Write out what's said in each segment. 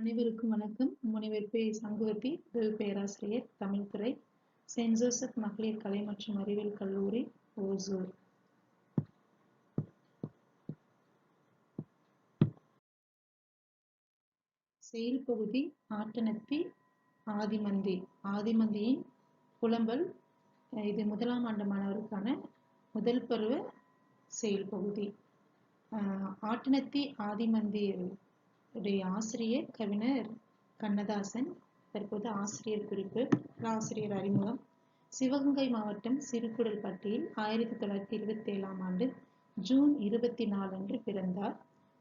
அனைவருக்கும் வணக்கம். முனைவர் பே சங்குவத்தி உதவி பேராசிரியர் தமிழ்துறை செயின்ட் ஜோசப் மகளிர் கலை மற்றும் அறிவியல் கல்லூரி ஓசூர். செயல் பகுதி ஆட்டனத்தி ஆதிமந்தி. ஆதிமந்தியின் புலம்பல் இது முதலாம் ஆண்டு மாணவருக்கான முதல் பருவ செயல் பகுதி. ஆட்டனத்தி ஆதிமந்தி உடைய ஆசிரியர் கவிஞர் கண்ணதாசன் தற்போது ஆசிரியர் குறிப்பு ஆசிரியர் அறிமுகம். சிவகங்கை மாவட்டம் சிறுகுடல்பட்டியில் ஆயிரத்தி தொள்ளாயிரத்தி இருபத்தி ஏழாம் ஆண்டு ஜூன் இருபத்தி நாலு அன்று பிறந்தார்.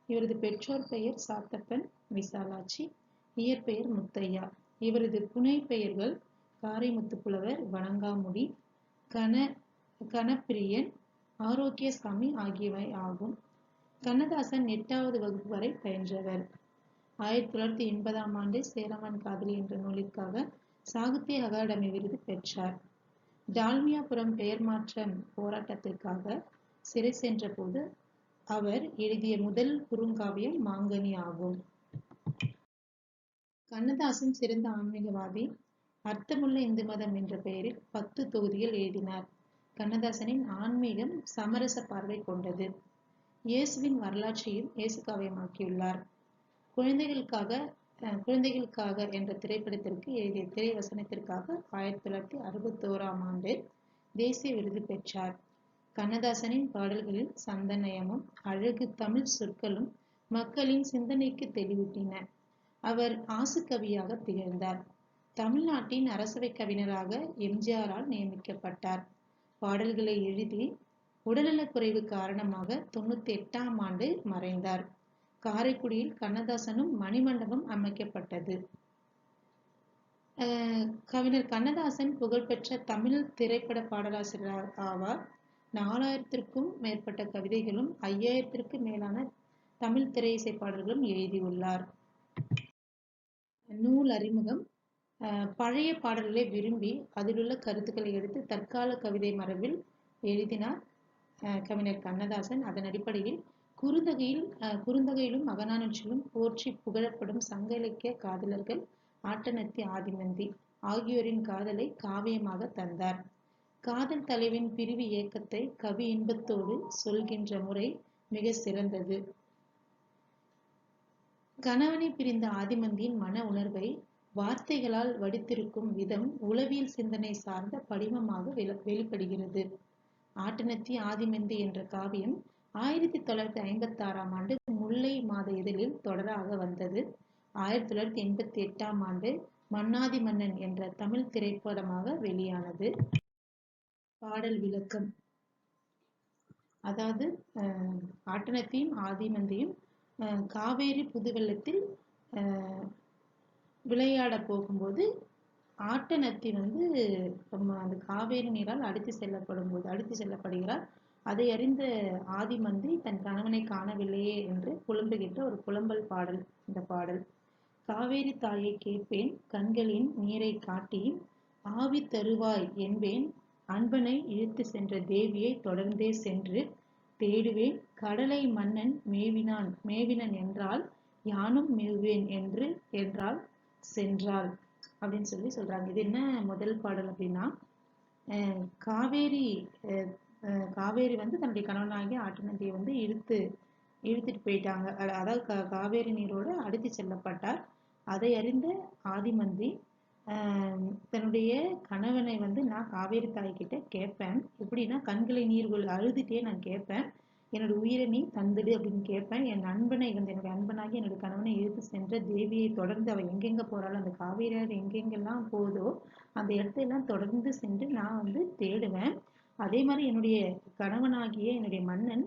இவரது பெற்றோர் பெயர் சாத்தப்பன் விசாலாட்சி இயற்பெயர் முத்தையா. இவரது புனை பெயர்கள் காரைமுத்து புலவர் வணங்காமுடி கன கனப்பிரியன் ஆரோக்கியசாமி ஆகியவை ஆகும். கண்ணதாசன் எட்டாவது வகுப்பு வரை பயின்றவர். ஆயிரத்தி தொள்ளாயிரத்தி எண்பதாம் ஆண்டு சேரமான் காதலி என்ற நூலிற்காக சாகித்ய அகாடமி விருது பெற்றார். டால்மியாபுரம் பெயர் மாற்றம் போராட்டத்திற்காக சிறை சென்ற போது அவர் எழுதிய முதல் குறுங்காவியம் மாங்கனி ஆகும். கண்ணதாசன் சிறந்த ஆன்மீகவாதி அர்த்தமுள்ள இந்து மதம் என்ற பெயரில் பத்து தொகுதிகள் எழுதினார். கண்ணதாசனின் ஆன்மீகம் சமரச பார்வை கொண்டது. இயேசுவின் வரலாற்றையும் இயேசு காவியமாக்கியுள்ளார் குழந்தைகளுக்காக குழந்தைகளுக்காக என்ற திரைப்படத்திற்கு எழுதிய திரை வசனத்திற்காக ஆயிரத்தி தொள்ளாயிரத்தி அறுபத்தோராம் ஆண்டு தேசிய விருது பெற்றார். கண்ணதாசனின் பாடல்களில் சந்தனயமும் அழகு தமிழ் சொற்களும் மக்களின் சிந்தனைக்கு தெளிவூட்டின. அவர் ஆசுக்கவியாக திகழ்ந்தார். தமிழ்நாட்டின் அரசவை கவிஞராக எம்ஜிஆரால் நியமிக்கப்பட்டார். பாடல்களை எழுதி உடல்நலக்குறைவு காரணமாக தொண்ணூத்தி எட்டாம் ஆண்டு மறைந்தார். காரைக்குடியில் கண்ணதாசனும் மணிமண்டபம் அமைக்கப்பட்டது. கவிஞர் கண்ணதாசன் புகழ்பெற்ற தமிழ் திரைப்பட பாடலாசிரியர் ஆவார். நாலாயிரத்திற்கும் மேற்பட்ட கவிதைகளும் ஐயாயிரத்திற்கு மேலான தமிழ் திரையிசை பாடல்களும் எழுதியுள்ளார். நூல் அறிமுகம். பழைய பாடல்களை விரும்பி அதிலுள்ள கருத்துக்களை எடுத்து தற்கால கவிதை மரபில் எழுதினார். கவிஞர் கண்ணதாசன். அதன் அடிப்படையில் குறுந்தகையில் குறுந்தகையிலும் அகநானூற்றிலும் போற்றி புகழப்படும் சங்க இலக்கிய காதலர்கள் ஆட்டனத்தி ஆதிமந்தி ஆகியோரின் காதலை காவியமாக தந்தார். காதல் தலைவின் பிரிவு இயக்கத்தை கவி இன்பத்தோடு சொல்கின்ற முறை மிக சிறந்தது. கணவனை பிரிந்த ஆதிமந்தியின் மன உணர்வை வார்த்தைகளால் வடித்திருக்கும் விதம் உளவியல் சிந்தனை சார்ந்த படிமமாக வெளிப்படுகிறது. ஆட்டனத்தி ஆதிமந்தி என்ற காவியம் ஆயிரத்தி தொள்ளாயிரத்தி ஐம்பத்தி ஆறாம் ஆண்டு முல்லை மாத இதழில் தொடராக வந்தது. ஆயிரத்தி தொள்ளாயிரத்தி எண்பத்தி எட்டாம் ஆண்டு மன்னாதி மன்னன் என்ற தமிழ் திரைப்படமாக வெளியானது. பாடல் விளக்கம். அதாவது ஆட்டனத்தையும் ஆதிமந்தையும் காவேரி புதுவெள்ளத்தில் விளையாட போகும்போது ஆட்டனத்தி வந்து அந்த காவேரி நீரால் அடித்து செல்லப்படும் போது அடித்து செல்லப்படுகிறார். அதை அறிந்த ஆதிமந்தி தன் கணவனை காணவில்லையே என்று புலம்புகின்ற ஒரு புலம்பல் பாடல் இந்த பாடல். காவேரி தாயை கேட்பேன் கண்களின் நீரை காட்டி ஆவி தருவாய் என்பேன். அன்பனை இழுத்து சென்ற தேவியை தொடர்ந்தே சென்று தேடுவேன். கடலை மன்னன் மேவினான் மேவினன் என்றால் யானும் மேவுவேன் என்று என்றால் சென்றாள் அப்படின்னு சொல்லி சொல்றாங்க. இது என்ன முதல் பாடல் அப்படின்னா காவேரி காவேரி வந்து தன்னுடைய கணவனாகிய ஆட்டுநந்தியை வந்து இழுத்து இழுத்துட்டு போயிட்டாங்க. அதாவது காவேரி நீரோடு அடித்து செல்லப்பட்டார். அதை அறிந்த ஆதிமந்தி தன்னுடைய கணவனை வந்து நான் காவேரி தாய்கிட்ட கேட்பேன். எப்படின்னா கண்களை நீர்கள் அழுதுட்டே நான் கேட்பேன். என்னோட உயிரை நீ தந்துடு அப்படின்னு கேட்பேன். என் நண்பனை வந்து என்னுடைய அன்பனாகி என்னுடைய கணவனை இழுத்து சென்ற தேவியை தொடர்ந்து அவள் எங்கெங்க போறாளோ அந்த காவேரியார் எங்கெங்கெல்லாம் போதோ அந்த இடத்தையெல்லாம் தொடர்ந்து சென்று நான் வந்து தேடுவேன். அதே மாதிரி என்னுடைய கணவனாகிய என்னுடைய மன்னன்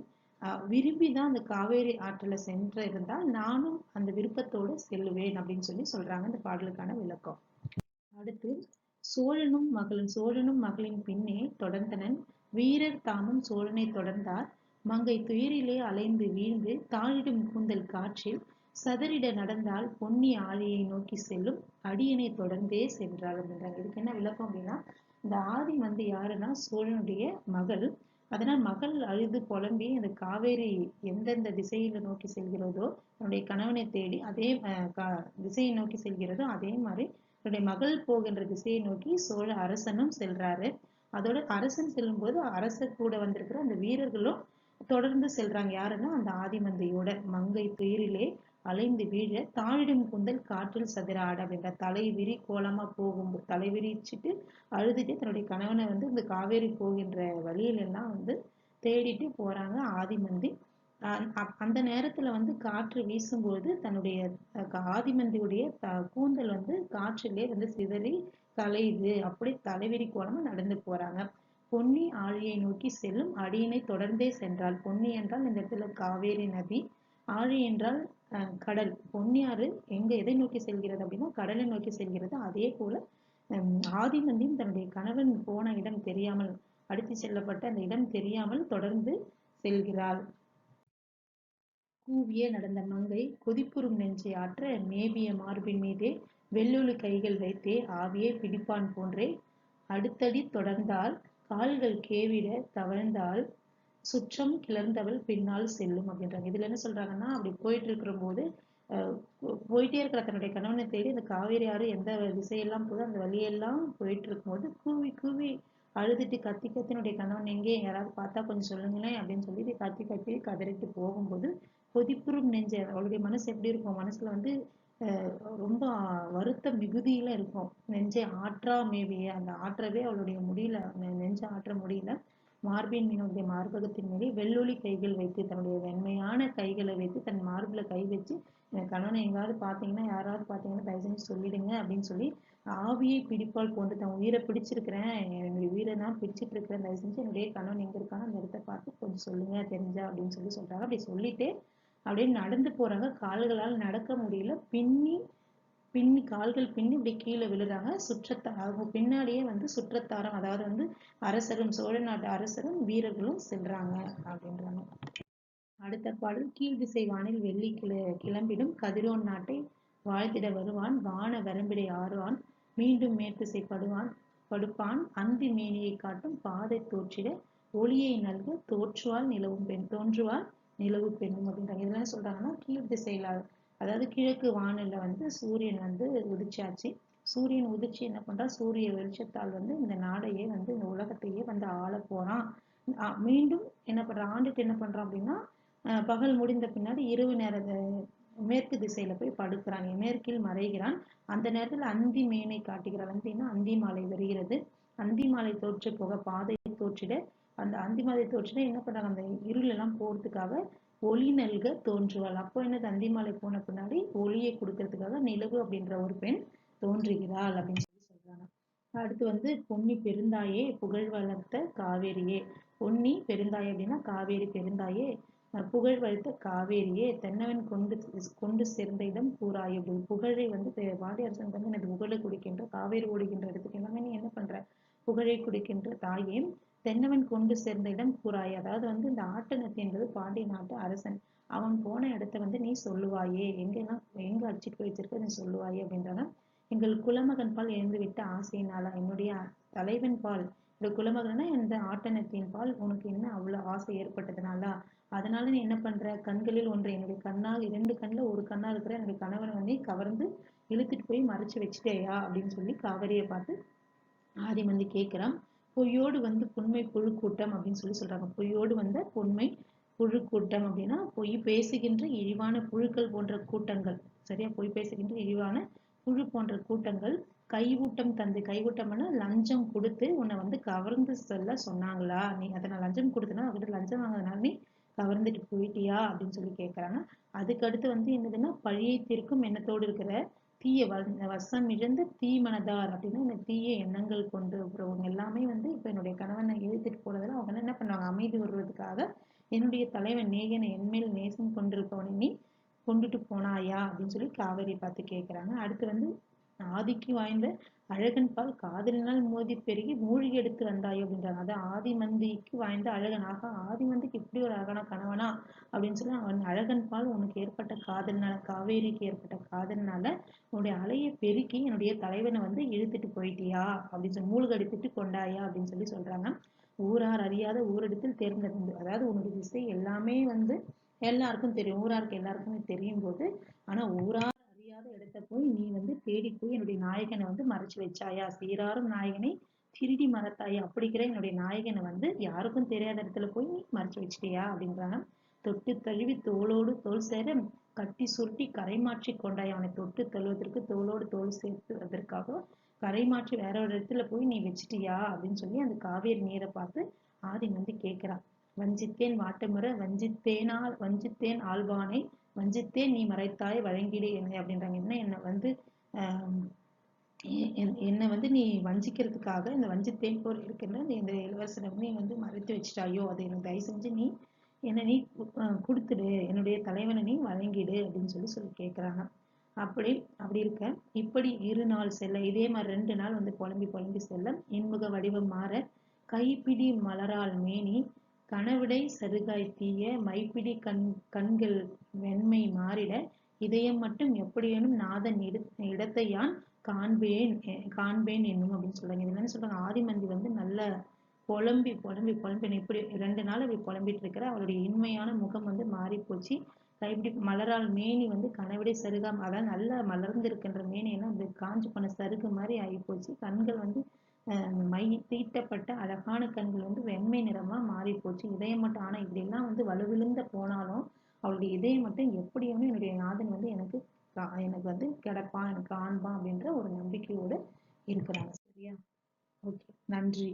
விரும்பி தான் அந்த காவேரி ஆற்றில் சென்று இருந்தால் நானும் அந்த விருப்பத்தோடு செல்லுவேன் அப்படின்னு சொல்லி சொல்றாங்க இந்த பாடலுக்கான விளக்கம். அடுத்து சோழனும் மகளும் சோழனும் மகளின் பின்னே தொடர்ந்தனன் வீரர் தாமும் சோழனை தொடர்ந்தார். மங்கை துயரிலே அலைந்து வீழ்ந்து தாழிடும் கூந்தல் காற்றில் சதறிட நடந்தால் பொன்னி ஆழியை நோக்கி செல்லும் அடியனை தொடர்ந்தே சென்றாள் அப்படின்றாங்க. இதுக்கு என்ன விளக்கம் அப்படின்னா இந்த ஆதி வந்து யாருன்னா சோழனுடைய மகள். அதனால் மகள் அழுது புலம்பி அந்த காவேரி எந்தெந்த திசையில நோக்கி செல்கிறதோ தன்னுடைய கணவனை தேடி அதே திசையை நோக்கி செல்கிறதோ அதே மாதிரி தன்னுடைய மகள் போகின்ற திசையை நோக்கி சோழ அரசனும் செல்றாரு. அதோட அரசன் செல்லும்போது அரச கூட வந்திருக்கிற அந்த வீரர்களும் தொடர்ந்து செல்றாங்க. யாருன்னா அந்த ஆதிமந்தையோட மங்கை துயிரிலே அலைந்து வீழ தாழிடும் குந்தல் காற்றில் சதுர ஆட அப்படின்ற தலை விரி கோலமா போகும் தலை விரிச்சிட்டு அழுதுட்டு தன்னுடைய கணவனை வந்து இந்த காவேரி போகின்ற வழியில எல்லாம் வந்து தேடிட்டு போறாங்க ஆதிமந்தி. அந்த நேரத்துல வந்து காற்று வீசும்போது தன்னுடைய ஆதிமந்தியுடைய கூந்தல் வந்து காற்றிலே வந்து சிதறி கலையுது. அப்படி தலைவிரி கோலமா நடந்து போறாங்க. பொன்னி ஆழியை நோக்கி செல்லும் அடியினை தொடர்ந்தே சென்றாள். பொன்னி என்றால் இந்த இடத்துல காவேரி நதி. ஆழி என்றால் கடல். பொன்னியாறு எங்க எதை நோக்கி செல்கிறது அப்படின்னா கடலை நோக்கி செல்கிறது. அதே போல ஆதிமந்தியும் தன்னுடைய கணவன் போன இடம் தெரியாமல் அடித்து செல்லப்பட்ட அந்த இடம் தெரியாமல் தொடர்ந்து செல்கிறாள். கூவிய நடந்த மங்கை கொதிப்புறும் நெஞ்சை ஆற்ற மேவிய மார்பின் மீதே வெள்ளொளி கைகள் வைத்தே ஆவியே பிடிப்பான் போன்றே அடுத்தடி தொடர்ந்தால் கால்கள் கேவிட தவழ்ந்தால் சுற்றம் கிளர்ந்தவள் பின்னால் செல்லும் அப்படின்றாங்க. இதுல என்ன சொல்றாங்கன்னா அப்படி போயிட்டு இருக்கிற போது போயிட்டே இருக்கிற தன்னுடைய கணவனை தேடி அந்த காவேரி ஆறு எந்த திசையெல்லாம் போதோ அந்த வழியெல்லாம் போயிட்டு இருக்கும்போது கூவி கூவி அழுதுட்டு கத்தி கத்தினுடைய கணவன் எங்கே யாராவது பார்த்தா கொஞ்சம் சொல்லுங்களேன் அப்படின்னு சொல்லி கத்தி கத்தி கதறிட்டு போகும்போது கொதிப்புறும் நெஞ்ச அவளுடைய மனசு எப்படி இருக்கும்? மனசுல வந்து ரொம்ப வருத்த மிகுதியில இருக்கும். நெஞ்சை ஆற்றா மேபி அந்த ஆற்றவே அவளுடைய முடியல நெஞ்சை ஆற்ற முடியல. மார்பின் மீனுடைய மார்பகத்தின் மீது வெள்ளொளி கைகள் வைத்து தன்னுடைய வெண்மையான கைகளை வைத்து தன் மார்பில் கை வச்சு என் கணவனை எங்காவது பார்த்தீங்கன்னா யாராவது பார்த்தீங்கன்னா தயவு செஞ்சு சொல்லிடுங்க அப்படின்னு சொல்லி ஆவியை பிடிப்பால் கொண்டு தன் உயிரை பிடிச்சிருக்கிறேன். என்னுடைய உயிரை தான் பிடிச்சிட்டு இருக்கிறேன். தயவு செஞ்சு என்னுடைய கணவன் எங்கே இருக்கான்னு அந்த இடத்த பார்த்து கொஞ்சம் சொல்லுங்க தெரிஞ்சா அப்படின்னு சொல்லி சொல்கிறாங்க அப்படி சொல்லிட்டு அப்படியே நடந்து போகிறாங்க கால்களால் நடக்க முடியல. பின்னி பின்னி கால்கள் பின்னி இப்படி கீழே விழுறாங்க. சுற்றத்தா அவங்க பின்னாடியே வந்து சுற்றத்தாரம் அதாவது வந்து அரசரும் சோழ நாட்டு அரசரும் வீரர்களும் செல்றாங்க அப்படின்றாங்க. அடுத்த பாடல் கீழ் திசை வானில் வெள்ளி கிள கிளம்பிடும். கதிரோன் நாட்டை வாழ்த்திட வருவான். வான வரம்பிடை ஆறுவான். மீண்டும் மேற்திசை படுவான் படுப்பான். அந்தி மேனியை காட்டும் பாதை தோற்றிட ஒளியை நல்க தோற்றுவாள் நிலவும் பெண் தோன்றுவாள் நிலவு பெண்ணும் அப்படின்றாங்க. இதெல்லாம் சொல்றாங்கன்னா கீழ் திசையில அதாவது கிழக்கு வானில வந்து சூரியன் வந்து உதிச்சாச்சு. சூரியன் உதிச்சு என்ன பண்றா சூரிய வெளிச்சத்தால் வந்து இந்த நாடையே வந்து இந்த உலகத்தையே வந்து ஆள போறான். மீண்டும் என்ன பண்றான் ஆண்டுட்டு என்ன பண்றான் அப்படின்னா பகல் முடிந்த பின்னாடி இரவு நேர மேற்கு திசையில போய் படுக்கிறான். மேற்கில் மறைகிறான். அந்த நேரத்துல அந்தி மேனை காட்டுகிறான் அந்தின்னா அந்தி மாலை வருகிறது. அந்தி மாலை தோற்று போக பாதை தோற்றிட அந்த அந்தி மாலை தோற்றிட என்ன பண்றாங்க? அந்த இருள் எல்லாம் போறதுக்காக ஒளி நல்க தோன்றுவாள். அப்போ என்ன தந்திமாலை போன பின்னாடி ஒளியை கொடுக்கறதுக்காக நிலவு அப்படின்ற ஒரு பெண் தோன்றுகிறாள் அப்படின்னு சொல்லி சொல்றாங்க. அடுத்து வந்து பொன்னி பெருந்தாயே புகழ் வளர்த்த காவேரியே. பொன்னி பெருந்தாய் அப்படின்னா காவேரி பெருந்தாயே. புகழ் வளர்த்த காவேரியே தென்னவன் கொண்டு கொண்டு சேர்ந்த இடம் கூறாய் அப்படின்னு. புகழை வந்து வாடியரசன் வந்து எனக்கு புகழை குடிக்கின்ற காவேரி ஓடுகின்ற இடத்துக்கு எல்லாமே நீ என்ன பண்ற? புகழை குடிக்கின்ற தாயே தென்னவன் கொண்டு சேர்ந்த இடம் கூறாய் அதாவது வந்து இந்த ஆட்டனத்தி என்பது பாண்டிய நாட்டு அரசன். அவன் போன இடத்த வந்து நீ சொல்லுவாயே. எங்கெல்லாம் எங்க அடிச்சிட்டு போய் வச்சிருக்க நீ சொல்லுவாயே அப்படின்றாங்க எங்கள் குலமகன் பால் எழுந்துவிட்ட ஆசையினால? ஆசையினாலா என்னுடைய தலைவன் பால் இந்த குலமகன்னா இந்த ஆட்டனத்தின் பால் உனக்கு என்ன அவ்வளவு ஆசை ஏற்பட்டதுனாலா? அதனால நீ என்ன பண்ற? கண்களில் ஒன்று என்னுடைய கண்ணால் இரண்டு கண்ணில் ஒரு கண்ணா இருக்கிற என்னுடைய கணவன் வந்து கவர்ந்து இழுத்துட்டு போய் மறைச்சு வச்சுட்டேயா? அப்படின்னு சொல்லி காவிரியை பார்த்து ஆதிமந்தி கேட்கிறான். பொய்யோடு வந்து புண்மை புழு கூட்டம் அப்படின்னு சொல்லி சொல்றாங்க. பொய்யோடு வந்த பொன்மை புழு கூட்டம் அப்படின்னா பொய் பேசுகின்ற இழிவான புழுக்கள் போன்ற கூட்டங்கள். சரியா? பொய் பேசுகின்ற இழிவான புழு போன்ற கூட்டங்கள். கைவூட்டம் தந்து கைவூட்டம்னா லஞ்சம் கொடுத்து உன்னை வந்து கவர்ந்து செல்ல சொன்னாங்களா? நீ அதை நான் லஞ்சம் கொடுத்தனா? அவர்கிட்ட லஞ்சம் வாங்கினால நீ கவர்ந்துட்டு போயிட்டியா? அப்படின்னு சொல்லி கேட்கறாங்க அதுக்கு அடுத்து வந்து என்னதுன்னா பழியை தீர்க்கும் எண்ணத்தோடு இருக்கிற தீய வசம் இழந்து தீமனதார் அப்படின்னா இந்த தீய எண்ணங்கள் கொண்டு அப்புறம் எல்லாமே வந்து இப்போ என்னுடைய கணவனை எழுதிட்டு போறதுல அவங்க என்ன பண்ணுவாங்க? அமைதி வருவதற்காக என்னுடைய தலைவன் நேயனை என்மேல் நேசம் கொண்டிருப்பவனை நீ கொண்டுட்டு போனாயா? அப்படின்னு சொல்லி காவேரி பார்த்து கேட்கிறாங்க அடுத்து வந்து ஆதிக்கு வாய்ந்த அழகன் பால் காதலினால் மோதி பெருகி மூழ்கி எடுத்து வந்தாய் அப்படின்றாங்க. அதான் ஆதிமந்திக்கு வாய்ந்த அழகனாக ஆதிமந்திக்கு இப்படி ஒரு அழகான கணவனா? அப்படின்னு சொல்லி அவன் அழகன் பால் உனக்கு ஏற்பட்ட காதலினால காவேரிக்கு ஏற்பட்ட காதலினால உன்னுடைய அலையை பெருக்கி என்னுடைய தலைவனை வந்து இழுத்துட்டு போயிட்டியா? அப்படின்னு சொல்லி மூழ்கடித்துட்டு கொண்டாயா? அப்படின்னு சொல்லி சொல்றாங்க. ஊரார் அறியாத ஊரிடத்தில் தேர்ந்தெடுந்து அதாவது உன்னுடைய திசை எல்லாமே வந்து எல்லாருக்கும் தெரியும். ஊராருக்கு எல்லாருக்குமே தெரியும் போது ஆனா ஊரார் அறியாத இடத்த போய் நீ வந்து தேடி போய் என்னுடைய நாயகனை வந்து மறைச்சு வச்சாயா? சீராரும் நாயகனை திருடி மறத்தாய்? அப்படிங்கிற என்னுடைய நாயகனை வந்து யாருக்கும் தெரியாத இடத்துல போய் நீ மறைச்சு வச்சிட்டியா? அப்படின்றாங்க தொட்டு தழுவி தோளோடு தோல் சேர கட்டி சுருட்டி கரை மாற்றி கொண்டாய். அவனை தொட்டு தழுவதற்கு தோளோடு தோல் சேர்த்துவதற்காக கரை மாற்றி வேற ஒரு இடத்துல போய் நீ வச்சிட்டியா? அப்படின்னு சொல்லி அந்த காவேரி நீரை பார்த்து ஆதி வந்து கேட்கிறான். வஞ்சித்தேன் வாட்டமுறை வஞ்சித்தேனால் வஞ்சித்தேன் ஆழ்வானை வஞ்சித்தே நீ மறைத்தாய் வழங்கிடு என்னை அப்படின்றாங்க. என்ன என்னை வந்து என்னை வந்து நீ வஞ்சிக்கிறதுக்காக இந்த வஞ்சித்தேன் போர் இருக்கின்ற இந்த இளவரசனை நீ வந்து மறைத்து வச்சிட்டாயோ அதை எனக்கு தயவு செஞ்சு நீ என்னை நீ கொடுத்துடு. என்னுடைய தலைவனை நீ வழங்கிடு அப்படின்னு சொல்லி சொல்லி கேட்குறாங்க அப்படி அப்படி இருக்க இப்படி இரு நாள் செல்ல இதே மாதிரி ரெண்டு நாள் வந்து புலம்பி புலம்பி செல்ல இன்முக வடிவம் மாற கைப்பிடி மலரால் மேனி கணவிடை சருகாய் தீய மைப்பிடி கண் கண்கள் வெண்மை மாறிட இதயம் மட்டும் எப்படியேனும் நாதன் இட இடத்தை யான் காண்பேன் காண்பேன் என்னும் அப்படின்னு சொல்றாங்க. இதுல என்ன சொல்றாங்க? ஆதிமந்தி வந்து நல்ல புலம்பி புலம்பி புலம்பி இப்படி ரெண்டு நாள் இப்படி புலம்பிட்டு இருக்கிற அவருடைய இன்மையான முகம் வந்து மாறி போச்சு மலரால் மேனி வந்து கனவிடை சருகாம. அதாவது நல்லா மலர்ந்து இருக்கின்ற மேனி எல்லாம் அப்படி காஞ்சு போன சருகு மாதிரி ஆகி போச்சு கண்கள் வந்து மை தீட்டப்பட்ட அழகான கண்கள் வந்து வெண்மை நிறமாக மாறி போச்சு இதயம் மட்டும் ஆனால் இப்படிலாம் வந்து வலுவிழுந்த போனாலும் அவளுடைய இதயம் மட்டும் எப்படியும் என்னுடைய நாதன் வந்து எனக்கு எனக்கு வந்து கிடப்பான் எனக்கு காண்பான் அப்படின்ற ஒரு நம்பிக்கையோடு இருக்கிறாங்க. சரியா? ஓகே. நன்றி.